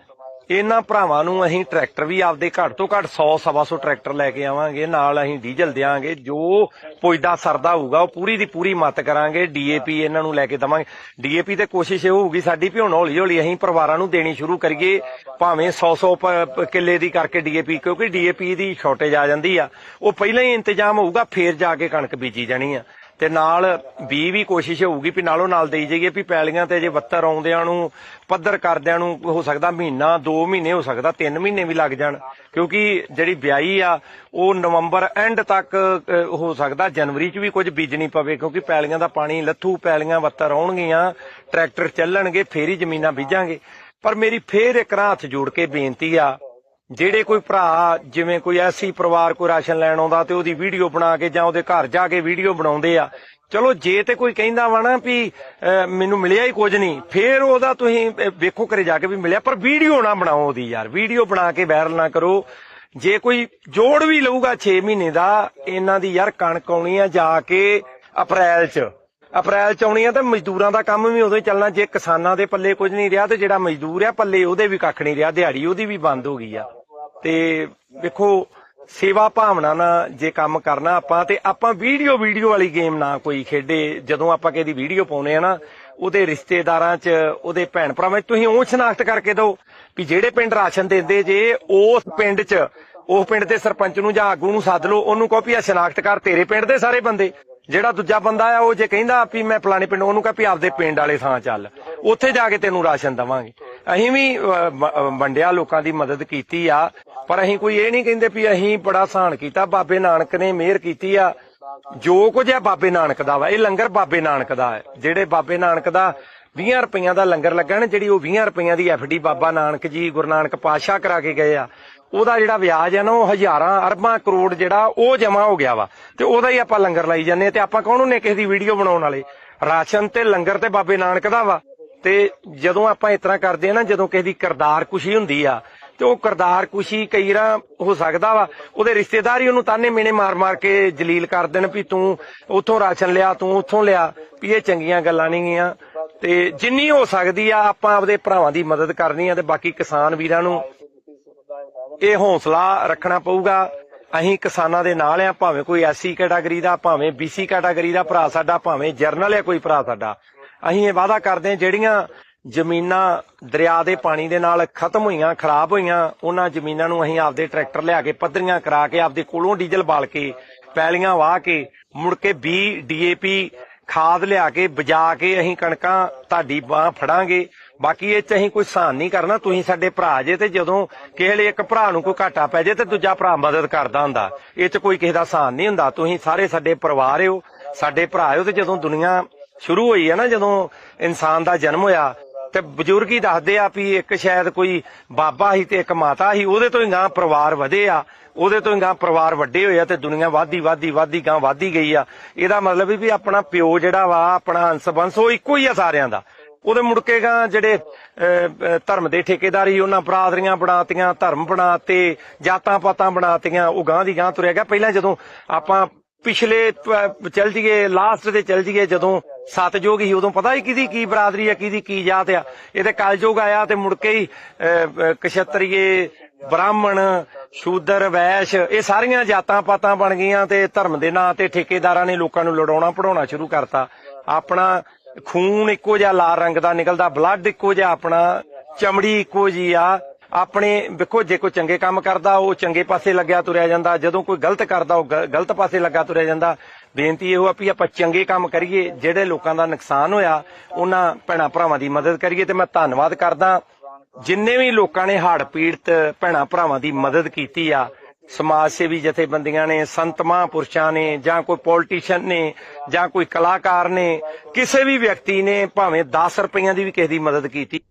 ਇਹਨਾਂ ਭਰਾਵਾਂ ਨੂੰ ਅਸੀਂ ਟਰੈਕਟਰ ਵੀ ਆਪਦੇ ਘੱਟ ਤੋਂ ਘੱਟ 100 ਸਵਾ ਸੌ ਟਰੈਕਟਰ ਲੈ ਕੇ ਆਵਾਂਗੇ, ਨਾਲ ਅਸੀਂ ਡੀਜ਼ਲ ਦੇਵਾਂਗੇ ਜੋ ਪੁੱਜਦਾ ਸਰਦਾ ਹੋਊਗਾ, ਉਹ ਪੂਰੀ ਦੀ ਪੂਰੀ ਮਤ ਕਰਾਂਗੇ, ਡੀਏਪੀ ਇਹਨਾਂ ਨੂੰ ਲੈ ਕੇ ਦਵਾਂਗੇ। ਡੀਏਪੀ ਤੇ ਕੋਸ਼ਿਸ਼ ਇਹ ਹੋਊਗੀ, ਸਾਡੀ ਵੀ ਹੁਣ ਹੌਲੀ ਹੌਲੀ ਅਸੀਂ ਪਰਿਵਾਰਾਂ ਨੂੰ ਦੇਣੀ ਸ਼ੁਰੂ ਕਰੀਏ, ਭਾਵੇਂ 100 100 ਕਿੱਲੇ ਦੀ ਕਰਕੇ ਡੀਏਪੀ, ਕਿਉਂਕਿ ਡੀਏਪੀ ਦੀ ਸ਼ਾਰਟੇਜ ਆ ਜਾਂਦੀ ਆ। ਉਹ ਪਹਿਲਾਂ ਹੀ ਇੰਤਜ਼ਾਮ ਹੋਊਗਾ, ਫੇਰ ਜਾ ਕੇ ਕਣਕ ਬੀਜੀ ਜਾਣੀ ਆ। ਤੇ ਨਾਲ ਵੀ ਵੀ ਕੋਸ਼ਿਸ਼ ਹੋਊਗੀ ਵੀ ਨਾਲੋਂ ਨਾਲ ਦੇਈ ਜਾਈਏ ਵੀ ਪੈਲੀਆਂ ਤੇ ਜੇ ਵੱਤਰ ਆਉਂਦਿਆਂ ਨੂੰ, ਪੱਧਰ ਕਰਦਿਆਂ ਨੂੰ ਹੋ ਸਕਦਾ ਮਹੀਨਾ 2 ਮਹੀਨੇ ਹੋ ਸਕਦਾ 3 ਮਹੀਨੇ ਵੀ ਲੱਗ ਜਾਣ। ਕਿਉਂਕਿ ਜਿਹੜੀ ਵਿਆਹੀ ਆ, ਉਹ ਨਵੰਬਰ ਐਂਡ ਤੱਕ ਹੋ ਸਕਦਾ ਜਨਵਰੀ 'ਚ ਵੀ ਕੁਝ ਬੀਜਣੀ ਪਵੇ, ਕਿਉਂਕਿ ਪੈਲੀਆਂ ਦਾ ਪਾਣੀ, ਲੱਥੂ ਪੈਲੀਆਂ ਵੱਤਰ ਆਉਣਗੀਆਂ, ਟਰੈਕਟਰ ਚੱਲਣਗੇ, ਫੇਰ ਹੀ ਜ਼ਮੀਨਾਂ ਬੀਜਾਂਗੇ। ਪਰ ਮੇਰੀ ਫੇਰ ਇੱਕ ਰਾਂ ਹੱਥ ਜੋੜ ਕੇ ਬੇਨਤੀ ਆ ਜਿਹੜੇ ਕੋਈ ਭਰਾ ਜਿਵੇਂ ਕੋਈ ਐਸੀ ਪਰਿਵਾਰ ਕੋਈ ਰਾਸ਼ਨ ਲੈਣ ਆਉਂਦਾ ਤੇ ਉਹਦੀ ਵੀਡੀਓ ਬਣਾ ਕੇ ਜਾਂ ਉਹਦੇ ਘਰ ਜਾ ਕੇ ਵੀਡੀਓ ਬਣਾਉਂਦੇ ਆ, ਚਲੋ ਜੇ ਤੇ ਕੋਈ ਕਹਿੰਦਾ ਵਾ ਨਾ ਵੀ ਮੈਨੂੰ ਮਿਲਿਆ ਹੀ ਕੁਝ ਨਹੀਂ, ਫੇਰ ਉਹਦਾ ਤੁਸੀਂ ਵੇਖੋ ਕਰੇ ਜਾ ਕੇ ਵੀ ਮਿਲਿਆ, ਪਰ ਵੀਡੀਓ ਨਾ ਬਣਾਓ ਉਹਦੀ ਯਾਰ, ਵੀਡੀਓ ਬਣਾ ਕੇ ਵਾਇਰਲ ਨਾ ਕਰੋ। ਜੇ ਕੋਈ ਜੋੜ ਵੀ ਲਊਗਾ 6 ਮਹੀਨੇ ਦਾ, ਇਹਨਾਂ ਦੀ ਯਾਰ ਕਣਕ ਆਉਣੀ ਆ ਜਾ ਕੇ ਅਪ੍ਰੈਲ 'ਚ। ਅਪ੍ਰੈਲ 'ਚ ਆਉਣੀ ਆ ਤੇ ਮਜ਼ਦੂਰਾਂ ਦਾ ਕੰਮ ਵੀ ਉਦੋਂ ਹੀ ਚੱਲਣਾ, ਜੇ ਕਿਸਾਨਾਂ ਦੇ ਪੱਲੇ ਕੁਝ ਨਹੀਂ ਰਿਹਾ ਤੇ ਜਿਹੜਾ ਮਜ਼ਦੂਰ ਆ, ਪੱਲੇ ਉਹਦੇ ਵੀ ਕੱਖ ਨਹੀਂ ਰਿਹਾ, ਦਿਹਾੜੀ ਉਹਦੀ ਵੀ ਬੰਦ ਹੋ ਗਈ ਆ। ਤੇ ਵੇਖੋ, ਸੇਵਾ ਭਾਵਨਾ ਨਾਲ ਜੇ ਕੰਮ ਕਰਨਾ ਆਪਾਂ, ਤੇ ਆਪਾਂ ਵੀਡੀਓ ਵੀਡੀਓ ਵਾਲੀ ਗੇਮ ਨਾ ਕੋਈ ਖੇਡੇ। ਜਦੋਂ ਆਪਾਂ ਕਿਸੇ ਦੀ ਵੀਡੀਓ ਪਾਉਨੇ ਆ ਨਾ, ਉਹਦੇ ਰਿਸ਼ਤੇਦਾਰਾਂ 'ਚ, ਉਹਦੇ ਭੈਣ ਭਰਾਵਾਂ 'ਚ ਤੁਸੀਂ ਉਹ ਸ਼ਨਾਖਤ ਕਰਕੇ ਦਿਓ ਵੀ ਜਿਹੜੇ ਪਿੰਡ ਰਾਸ਼ਨ ਦਿੰਦੇ ਜੇ, ਉਸ ਪਿੰਡ 'ਚ ਉਹ ਪਿੰਡ ਦੇ ਸਰਪੰਚ ਨੂੰ ਜਾਂ ਆਗੂ ਨੂੰ ਸੱਦ ਲਓ, ਉਹਨੂੰ ਕਹੋ ਵੀ ਆ ਸ਼ਨਾਖਤ ਕਰ, ਤੇਰੇ ਪਿੰਡ ਦੇ ਸਾਰੇ ਬੰਦੇ। ਜਿਹੜਾ ਦੂਜਾ ਬੰਦਾ ਆ, ਉਹ ਜੇ ਕਹਿੰਦਾ ਵੀ ਮੈਂ ਫਲਾਣੇ ਪਿੰਡ, ਉਹਨੂੰ ਕਹ ਵੀ ਆਪਦੇ ਪਿੰਡ ਵਾਲੇ ਥਾਂ ਚੱਲ। ਉੱਥੇ ਜਾ ਕੇ ਤੈਨੂੰ ਰਾਸ਼ਨ ਦਵਾਂਗੇ। ਅਸੀਂ ਵੀ ਵੰਡਿਆ ਲੋਕਾਂ ਦੀ ਮਦਦ ਕੀਤੀ ਆ। ਪਰ ਅਸੀਂ ਕੋਈ ਇਹ ਨਹੀਂ ਕਹਿੰਦੇ ਵੀ ਅਸੀਂ ਬੜਾ ਸਹਾਨ ਕੀਤਾ, ਬਾਬੇ ਨਾਨਕ ਨੇ ਮਿਹਰ ਕੀਤੀ ਆ। ਜੋ ਕੁਝ ਹੈ ਬਾਬੇ ਨਾਨਕ ਦਾ ਵਾ। ਇਹ ਲੰਗਰ ਬਾਬੇ ਨਾਨਕ ਦਾ ਹੈ। ਜਿਹੜੇ ਬਾਬੇ ਨਾਨਕ ਦਾ 20 ਰੁਪਈਆਂ ਦਾ ਲੰਗਰ ਲੱਗਾ ਨਾ ਜਿਹੜੀ ਉਹ 20 ਰੁਪਈਆਂ ਦੀ ਐਫਡੀ ਬਾਬਾ ਨਾਨਕ ਜੀ, ਗੁਰੂ ਨਾਨਕ ਪਾਤਸ਼ਾਹ ਕਰਾ ਕੇ ਗਏ ਆ। ਉਹਦਾ ਜਿਹੜਾ ਵਿਆਜ ਹੈ ਨਾ, ਉਹ ਹਜ਼ਾਰਾਂ ਅਰਬਾਂ ਕਰੋੜ ਜਿਹੜਾ, ਉਹ ਜਮਾ ਹੋ ਗਿਆ ਵਾ। ਤੇ ਉਹਦਾ ਹੀ ਆਪਾਂ ਲੰਗਰ ਲਾਈ ਜਾਂਦੇ ਆ ਤੇ ਆਪਾਂ ਕੌਣ ਨੇ ਕਿਸੇ ਦੀ ਵੀਡੀਓ ਬਣਾਉਣ ਵਾਲੇ? ਰਾਸ਼ਨ ਤੇ ਲੰਗਰ ਤੇ ਬਾਬੇ ਨਾਨਕ ਦਾ ਵਾ। ਤੇ ਜਦੋਂ ਆਪਾਂ ਇਸ ਤਰ੍ਹਾਂ ਕਰਦੇ ਆ ਨਾ, ਜਦੋਂ ਕਿਸੇ ਦੀ ਕਰਦਾਰ ਕੁਸ਼ੀ ਹੁੰਦੀ ਆ, ਤੇ ਉਹ ਕਰਦਾਰ ਕੁਸ਼ੀ ਕਈ ਰਾਂ ਹੋ ਸਕਦਾ ਵਾ। ਉਹਦੇ ਰਿਸ਼ਤੇਦਾਰ ਹੀ ਉਹਨੂੰ ਤਾਨੇ ਮੇਨੇ ਮਾਰ-ਮਾਰ ਕੇ ਜਲੀਲ ਕਰ ਦੇਣ ਵੀ ਤੂੰ ਉੱਥੋਂ ਰਾਸ਼ਨ ਲਿਆ, ਤੂੰ ਉੱਥੋਂ ਲਿਆ ਵੀ ਇਹ ਚੰਗੀਆਂ ਗੱਲਾਂ ਨਹੀਂ ਗੀਆਂ। ਤੇ ਜਿੰਨੀ ਹੋ ਸਕਦੀ ਆ, ਆਪਾਂ ਆਪਦੇ ਭਰਾਵਾਂ ਦੀ ਮਦਦ ਕਰਨੀ ਆ ਤੇ ਬਾਕੀ ਕਿਸਾਨ ਵੀਰਾਂ ਨੂੰ ਇਹ ਹੌਸਲਾ ਰੱਖਣਾ ਪਊਗਾ। ਅਸੀਂ ਕਿਸਾਨਾਂ ਦੇ ਨਾਲ ਆ ਭਾਵੇਂ ਕੋਈ ਐਸੀ ਕੈਟਾਗਰੀ ਦਾ, ਭਾਵੇਂ ਬੀਸੀ ਕੈਟਾਗਰੀ ਦਾ ਭਰਾ ਸਾਡਾ, ਭਾਵੇਂ ਜਰਨਲ ਹੈ ਕੋਈ ਭਰਾ ਸਾਡਾ। ਅਸੀਂ ਇਹ ਵਾਅਦਾ ਕਰਦੇ ਜਿਹੜੀਆਂ ਜ਼ਮੀਨਾਂ ਦਰਿਆ ਦੇ ਪਾਣੀ ਦੇ ਨਾਲ ਖਤਮ ਹੋਈਆਂ, ਖਰਾਬ ਹੋਈਆਂ, ਉਹਨਾਂ ਜ਼ਮੀਨਾਂ ਨੂੰ ਅਸੀਂ ਆਪਦੇ ਟਰੈਕਟਰ ਲਿਆ ਕੇ, ਪੱਧਰੀਆਂ ਕਰਾ ਕੇ, ਆਪਦੇ ਕੋਲੋਂ ਡੀਜ਼ਲ ਬਾਲ ਕੇ, ਪੈਲੀਆਂ ਵਾਹ ਕੇ, ਮੁੜ ਕੇ ਬੀ ਡੀਏਪੀ ਖਾਦ ਲਿਆ ਕੇ, ਬਜਾ ਕੇ ਅਸੀਂ ਕਣਕਾਂ ਤੁਹਾਡੀ ਬਾਹ ਫੜਾਂਗੇ। ਬਾਕੀ ਇਹ ਚ ਅਸੀਂ ਕੋਈ ਸਹਾਨ ਨਹੀਂ ਕਰਨਾ, ਤੁਸੀਂ ਸਾਡੇ ਭਰਾ ਜੇ ਤੇ ਜਦੋਂ ਕਿਸੇ ਵੇਲੇ ਇੱਕ ਭਰਾ ਨੂੰ ਕੋਈ ਘਾਟਾ ਪੈ ਜੇ ਤੇ ਦੂਜਾ ਭਰਾ ਮਦਦ ਕਰਦਾ ਹੁੰਦਾ। ਇਹ ਚ ਕੋਈ ਕਿਸੇ ਦਾ ਸਹਾਨ ਨਹੀਂ ਹੁੰਦਾ। ਤੁਸੀਂ ਸਾਰੇ ਸਾਡੇ ਪਰਿਵਾਰ ਹੋ, ਸਾਡੇ ਭਰਾ ਹੋ ਤੇ ਜਦੋਂ ਦੁਨੀਆ ਸ਼ੁਰੂ ਹੋਈ ਹੈ ਨਾ, ਜਦੋਂ ਇਨਸਾਨ ਦਾ ਜਨਮ ਹੋਇਆ, ਤੇ ਬਜ਼ੁਰਗ ਹੀ ਦੱਸਦੇ ਆ ਵੀ ਇੱਕ ਸ਼ਾਇਦ ਕੋਈ ਬਾਬਾ ਸੀ ਤੇ ਇੱਕ ਮਾਤਾ ਸੀ, ਉਹਦੇ ਤੋਂ ਹੀ ਗਾਂ ਪਰਿਵਾਰ ਵਧੇ ਆ, ਉਹਦੇ ਤੋਂ ਹੀ ਗਾਂ ਪਰਿਵਾਰ ਵੱਡੇ ਹੋਏ ਆ ਤੇ ਦੁਨੀਆ ਵਾਧੀ ਵਾਧੀ ਵਾਧੀ ਗਾਂ ਵਾਧੀ ਗਈ ਆ। ਇਹਦਾ ਮਤਲਬ ਵੀ ਆਪਣਾ ਪਿਓ ਜਿਹੜਾ ਵਾ, ਆਪਣਾ ਅੰਸ ਬੰਸ ਉਹ ਇੱਕੋ ਹੀ ਆ ਸਾਰਿਆਂ ਦਾ। ਉਹਦੇ ਮੁੜ ਕੇ ਗਾਂ ਜਿਹੜੇ ਧਰਮ ਦੇ ਠੇਕੇਦਾਰ ਠੇਕੇਦਾਰੀ ਉਹਨਾਂ ਬਰਾਦਰੀਆਂ ਬਣਾਤੀਆਂ, ਧਰਮ ਬਣਾਤੇ, ਜਾਤਾਂ ਪਾਤਾਂ ਬਣਾਤੀਆਂ, ਉਹ ਗਾਂ ਦੀ ਗਾਂ ਤੁਰਿਆ ਗਿਆ। ਪਹਿਲਾਂ ਜਦੋਂ ਆਪਾਂ ਪਿਛਲੇ ਪ- ਚੱਲ ਜੀਏ, ਲਾਸਟ ਤੇ ਚੱਲ ਜੀਏ, ਜਦੋਂ ਸਤਜੋਗ ਸੀ ਉਦੋਂ ਪਤਾ ਹੀ ਕਿਹਦੀ ਕੀ ਬਰਾਦਰੀ ਆ, ਕਿਹਦੀ ਕੀ ਜਾਤ ਆ। ਇਹ ਤੇ ਕਲਯੁਗ ਆਇਆ ਤੇ ਮੁੜ ਕੇ ਹੀ ਕਸ਼ਤਰੀਏ, ਬ੍ਰਾਹਮਣ, ਸ਼ੂਦਰ, ਵੈਸ਼, ਇਹ ਸਾਰੀਆਂ ਜਾਤਾਂ ਪਾਤਾਂ ਬਣ ਗਈਆਂ ਤੇ ਧਰਮ ਦੇ ਨਾਂ ਤੇ ਠੇਕੇਦਾਰਾਂ ਨੇ ਲੋਕਾਂ ਨੂੰ ਲੜਾਉਣਾ ਪੜਾਉਣਾ ਸ਼ੁਰੂ ਕਰਤਾ। ਆਪਣਾ ਖੂਨ ਇੱਕੋ ਜਿਹਾ ਲਾਲ ਰੰਗ ਦਾ ਨਿਕਲਦਾ ਬਲੱਡ ਇੱਕੋ ਜਿਹਾ ਆਪਣਾ, ਚਮੜੀ ਇੱਕੋ ਜੀ ਆ। ਆਪਣੇ ਵੇਖੋ, ਜੇ ਕੋਈ ਚੰਗੇ ਕੰਮ ਕਰਦਾ, ਉਹ ਚੰਗੇ ਪਾਸੇ ਲੱਗਿਆ ਤੁਰਿਆ ਜਾਂਦਾ। ਜਦੋਂ ਕੋਈ ਗਲਤ ਕਰਦਾ, ਉਹ ਗਲਤ ਪਾਸੇ ਲੱਗਾ ਤੁਰਿਆ ਜਾਂਦਾ। ਬੇਨਤੀ ਇਹੋ ਆ ਵੀ ਆਪਾਂ ਚੰਗੇ ਕੰਮ ਕਰੀਏ, ਜਿਹੜੇ ਲੋਕਾਂ ਦਾ ਨੁਕਸਾਨ ਹੋਇਆ, ਉਹਨਾਂ ਭੈਣਾਂ ਭਰਾਵਾਂ ਦੀ ਮਦਦ ਕਰੀਏ ਤੇ ਮੈਂ ਧੰਨਵਾਦ ਕਰਦਾ। ਜਿੰਨੇ ਵੀ ਲੋਕਾਂ ਨੇ ਹੜ੍ਹ ਪੀੜਤ ਭੈਣਾਂ ਭਰਾਵਾਂ ਦੀ ਮਦਦ ਕੀਤੀ ਆ ਸਮਾਜ ਸੇਵੀ ਜਥੇਬੰਦੀਆਂ ਨੇ, ਸੰਤ ਮਹਾਂਪੁਰਸ਼ਾਂ ਨੇ, ਜਾਂ ਕੋਈ ਪੋਲੀਟੀਸ਼ੀਅਨ ਨੇ, ਜਾਂ ਕੋਈ ਕਲਾਕਾਰ ਨੇ, ਕਿਸੇ ਵੀ ਵਿਅਕਤੀ ਨੇ ਭਾਵੇਂ 10 ਰੁਪਈਆਂ ਦੀ ਵੀ ਕਿਸੇ ਦੀ ਮਦਦ ਕੀਤੀ।